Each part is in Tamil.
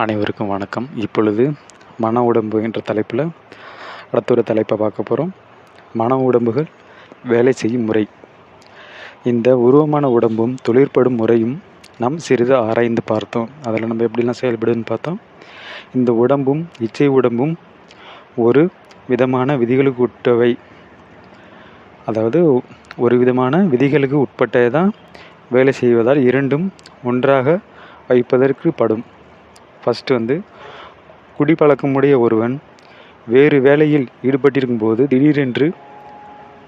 அனைவருக்கும் வணக்கம். இப்பொழுது மன உடம்பு என்ற தலைப்பில் அடுத்த ஒரு தலைப்பை பார்க்க போகிறோம் மன உடம்புகள் வேலை செய்யும் முறை. இந்த உருவமான உடம்பும் தொழிற்படும் முறையும் நாம் சிறிது ஆராய்ந்து பார்த்தோம். அதில் நம்ம எப்படிலாம் செயல்படுதுன்னு பார்த்தோம். இந்த உடம்பும் இச்சை உடம்பும் ஒரு விதமான விதிகளுக்கு உட்டவை அதாவது ஒரு விதமான விதிகளுக்கு உட்பட்டே தான் வேலை செய்வதால் இரண்டும் ஒன்றாக வைப்பதற்கு படும். ஃபஸ்ட்டு வந்து குடிப்பழக்கமுடைய ஒருவன் வேறு வேலையில் ஈடுபட்டிருக்கும் போது திடீரென்று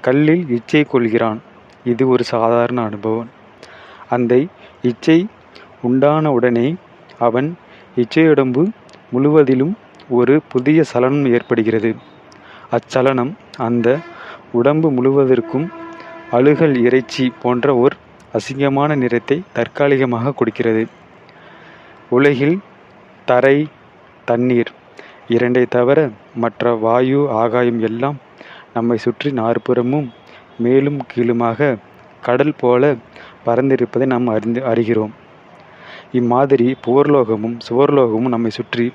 கல்லில் இச்சை கொள்கிறான். இது ஒரு சாதாரண அனுபவம். அந்த இச்சை உண்டான உடனே அவன் இச்சையுடம்பு முழுவதிலும் ஒரு புதிய சலனம் ஏற்படுகிறது. அச்சலனம் அந்த உடம்பு முழுவதற்கும் அழுகல் இறைச்சி போன்ற ஓர் அசிங்கமான நிறத்தை தற்காலிகமாக கொடுக்கிறது. உலகில் தரை தண்ணீர். இரண்டை தவிர மற்ற வாயு ஆகாயம் எல்லாம் நம்மை சுற்றி நாற்புறமும் மேலும் கீழுமாக கடல் போல பறந்திருப்பதை நாம் அறிந்து அறிகிறோம். இம்மாதிரி புவர்லோகமும் சுவர்லோகமும் நம்மை சுற்றி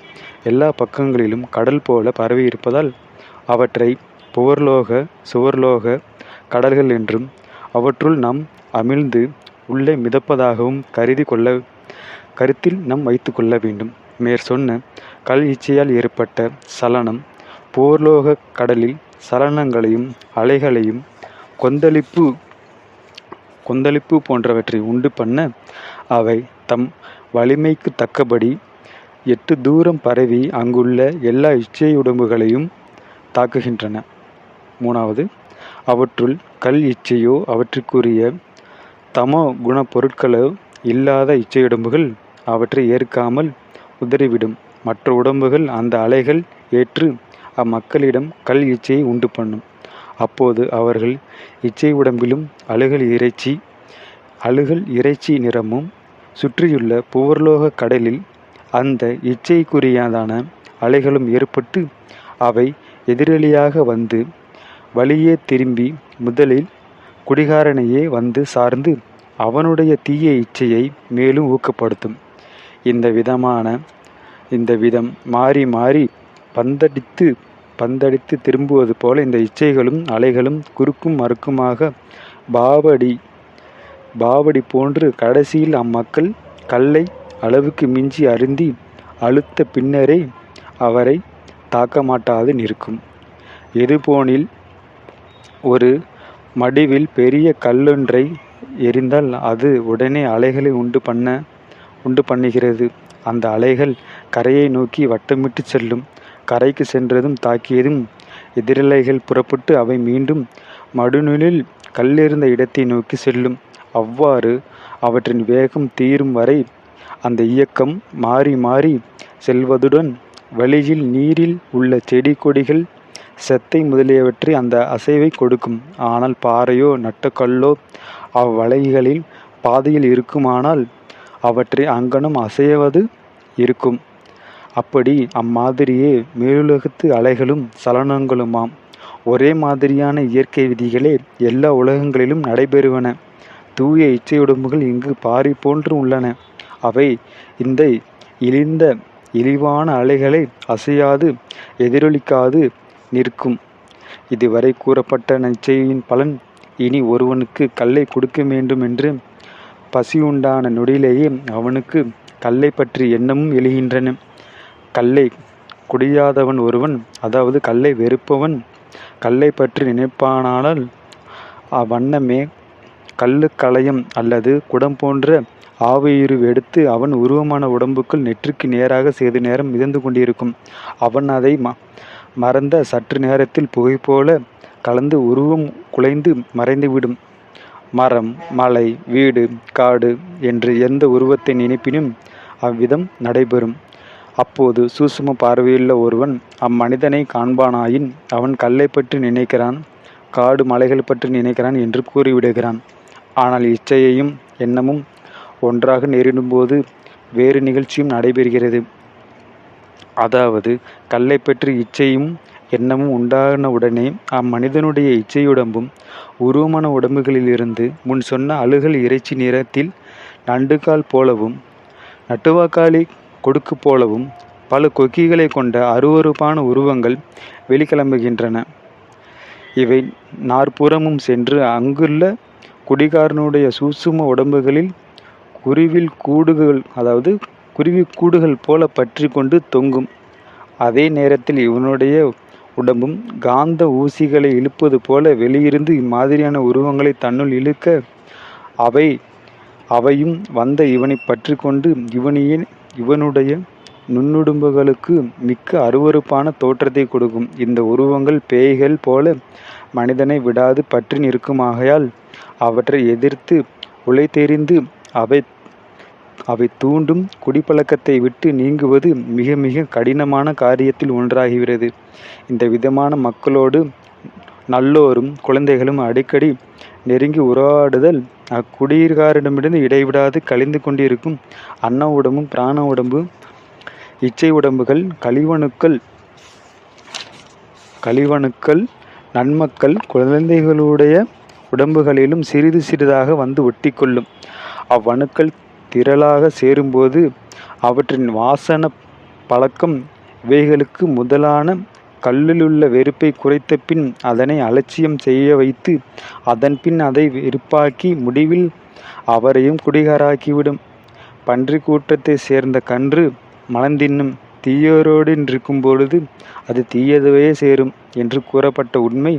எல்லா பக்கங்களிலும் கடல் போல பரவி இருப்பதால் அவற்றை புவர்லோக சுவர்லோக கடல்கள் என்றும் அவற்றுள் நாம் அமிழ்ந்து உள்ளே மிதப்பதாகவும் கருதி கொள்ள கருத்தில் நாம் வைத்து கொள்ள வேண்டும். மேற் சொன்ன கல் இச்சையால் ஏற்பட்ட சலனம் போர்லோக கடலில் சலனங்களையும் அலைகளையும் கொந்தளிப்பு கொந்தளிப்பு போன்றவற்றை உண்டு பண்ண அவை தம் வலிமைக்கு தக்கபடி எட்டு தூரம் பரவி அங்குள்ள எல்லா இச்சையுடம்புகளையும் தாக்குகின்றன. மூணாவது அவற்றுள் கல் இச்சையோ அவற்றுக்குரிய தமோ குண பொருட்களோ இல்லாத இச்சையுடம்புகள் அவற்றை ஏற்காமல் உதறிவிடும். மற்ற உடம்புகள் அந்த அலைகள் ஏற்று அம்மக்களிடம் கல் இச்சையை உண்டு பண்ணும். அப்போது அவர்கள் இச்சை உடம்பிலும் அழுகல் இறைச்சி அழுகல் இறைச்சி நிறமும் சுற்றியுள்ள புவர்லோக கடலில் அந்த இச்சைக்குரியதான அலைகளும் ஏற்பட்டு அவை எதிரொலியாக வந்து வழியே திரும்பி முதலில் குடிகாரனையே வந்து சார்ந்து அவனுடைய தீய இச்சையை மேலும் ஊக்கப்படுத்தும். இந்த விதமான இந்த விதம் மாறி மாறி பந்தடித்து பந்தடித்து திரும்புவது போல இந்த இச்சைகளும் அலைகளும் குறுக்கும் மறுக்குமாக பாவடி பாவடி போன்று கடைசியில் அம்மக்கள் கல்லை அளவுக்கு மிஞ்சி அருந்தி அழுத்த பின்னரே அவரை தாக்க மாட்டாது நிற்கும். எதுபோனில் ஒரு மடிவில் பெரிய கல்லொன்றை எரிந்தால் அது உடனே அலைகளை உண்டு பண்ண உண்டு பண்ணுகிறது. அந்த அலைகள் கரையை நோக்கி வட்டமிட்டு செல்லும். கரைக்கு சென்றதும் தாக்கியதும் எதிரலைகள் புறப்பட்டு அவை மீண்டும் மடுநிலில் கல்லெறிந்த இடத்தை நோக்கி செல்லும். அவ்வாறு அவற்றின் வேகம் தீரும் வரை அந்த இயக்கம் மாறி மாறி செல்வதுடன் வழியில் நீரில் உள்ள செடி கொடிகள் செத்தை முதலியவற்றை அந்த அசைவை கொடுக்கும். ஆனால் பாறையோ நட்டக்கல்லோ அவ்வலைகளில் பாதையில் இருக்குமானால் அவற்றை அங்கனம் அசைவது இருக்கும். அப்படி அம்மாதிரியே மேலுலகத்து அலைகளும் சலனங்களுமாம். ஒரே மாதிரியான இயற்கை விதிகளே எல்லா உலகங்களிலும் நடைபெறுவன. தூய இச்சையுடம்புகள் இங்கு பாரி போன்று உள்ளன. அவை இந்த இழிந்த இழிவான அலைகளை அசையாது எதிரொலிக்காது நிற்கும். இதுவரை கூறப்பட்ட நிச்சயின் பலன் இனி ஒருவனுக்கு கல்லை கொடுக்க வேண்டும் என்று பசி உண்டான நொடியிலேயே அவனுக்கு கல்லை பற்றி எண்ணமும் எழுகின்றன. கல்லை குடியாதவன் ஒருவன் அதாவது கல்லை வெறுப்பவன் கல்லை பற்றி நினைப்பானால் அவ்வண்ணமே கல்லு களையம் அல்லது குடம் போன்ற ஆவியுரு எடுத்து அவன் உருவமான உடம்புக்குள் நெற்றிக்கு நேராக சிறிது நேரம் மிதந்து கொண்டிருக்கும். அவன் அதை ம மறந்த சற்று நேரத்தில் புகை போல கலந்து உருவம் குலைந்து மறைந்துவிடும். மரம் மலை வீடு காடு என்று எந்த உருவத்தை நினைப்பினும் அவ்விதம் நடைபெறும். அப்போது சூசும பார்வையுள்ள ஒருவன் அம்மனிதனை காண்பானாயின் அவன் கல்லை பற்றி நினைக்கிறான் காடு மலைகள் பற்றி நினைக்கிறான் என்று கூறிவிடுகிறான். ஆனால் இச்சையையும் எண்ணமும் ஒன்றாக நேரிடும்போது வேறு நிகழ்ச்சியும் நடைபெறுகிறது. அதாவது கல்லை பற்றி இச்சையும் எண்ணமும் உண்டான உடனே அம்மனிதனுடைய இச்சையுடம்பும் உருவமான உடம்புகளிலிருந்து முன் சொன்ன அழுகல் இறைச்சி நிறத்தில் நண்டுகால் போலவும் நட்டுவாக்காளி கொடுக்கு போலவும் பல கொக்கிகளை கொண்ட அருவருப்பான உருவங்கள் வெளிக்கிளம்புகின்றன. இவை நாற்புறமும் சென்று அங்குள்ள குடிகாரனுடைய சூசும உடம்புகளில் குருவில் கூடுகள் அதாவது குருவி கூடுகள் போல பற்றி கொண்டு தொங்கும். அதே நேரத்தில் இவனுடைய உடம்பும் காந்த ஊசிகளை இழுப்பது போல வெளியிருந்து இம்மாதிரியான உருவங்களை தன்னுள் இழுக்க அவை அவையும் வந்த இவனை பற்றி கொண்டு இவனையே இவனுடைய நுண்ணுடும்புகளுக்கு மிக்க அருவருப்பான தோற்றத்தை கொடுக்கும். இந்த உருவங்கள் பேய்கள் போல மனிதனை விடாது பற்றி நிற்குமாகையால் அவற்றை எதிர்த்து உழைத்தெறிந்து அவை அவை தூண்டும் குடிப்பழக்கத்தை விட்டு நீங்குவது மிக மிக கடினமான காரியத்தில் ஒன்றாகிறது இந்த விதமான மக்களோடு நல்லோரும் குழந்தைகளும் அடிக்கடி நெருங்கி உறவாடுதல் அக்குடியிருக்காரிடமிருந்து இடைவிடாது கழிந்து கொண்டிருக்கும் அன்ன உடம்பும் பிராண உடம்பு இச்சை உடம்புகள் கழிவணுக்கள் கழிவணுக்கள் நன்மக்கள் குழந்தைகளுடைய உடம்புகளிலும் சிறிது சிறிதாக வந்து ஒட்டிக்கொள்ளும். அவ்வணுக்கள் திரளாக சேரும்போது அவற்றின் வாசன பழக்கம் இவைகளுக்கு முதலான கல்லிலுள்ள வெறுப்பை குறைத்த பின் அதனை அலட்சியம் செய்ய வைத்து அதன் பின் அதை வெறுப்பாக்கி முடிவில் அவரையும் குடிகாராக்கிவிடும். பன்றி கூட்டத்தை சேர்ந்த கன்று மலந்தின்னும் தீயோரோடு இருக்கும் பொழுது அது தீயதுவே சேரும் என்று கூறப்பட்ட உண்மை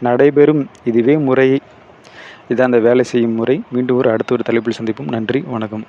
நடைபெறும் இதுவே முறையை. இதான் அந்த வேலை செய்யும் முறை. மீண்டும் ஒரு அடுத்த ஒரு தலைப்பில் சந்திப்போம். நன்றி வணக்கம்.